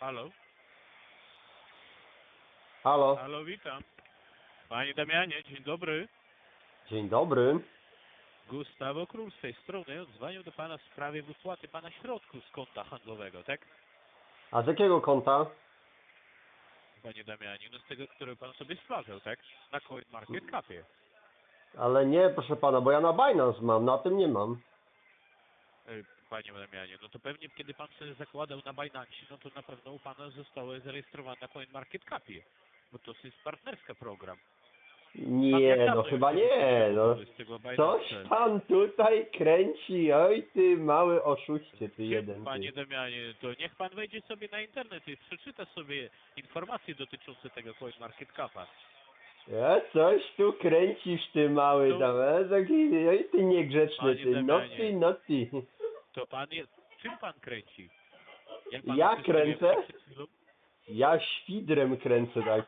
Halo? Halo, Halo, witam. Panie Damianie, dzień dobry. dzień dobry. Gustawo Król z tej strony. Dzwonił do pana w sprawie wypłaty pana środków z konta handlowego, tak? A z jakiego konta? Panie Damianie, no z tego, które pan sobie stwarzał, tak? Na Market Capie. Ale nie, proszę pana, bo ja na Binance mam, na tym nie mam. E, Panie Damianie, no to pewnie kiedy pan sobie zakładał na Binance, no to na pewno u pana zostało zarejestrowane na Market Capie. Bo to jest partnerski program. Nie, no chyba nie, no. Coś pan tutaj kręci, oj ty mały oszuście, ty jeden Panie. Damianie, to niech pan wejdzie sobie na internet i przeczyta sobie informacje dotyczące tego Coin Market Capa. Ja coś tu kręcisz ty mały No. tam, e, taki, oj ty niegrzeczny Panie ty, no Damianie. To pan jest, czym pan kręci? Jak pan Ja kręcę? przed chwilą? Ja świdrem kręcę tak.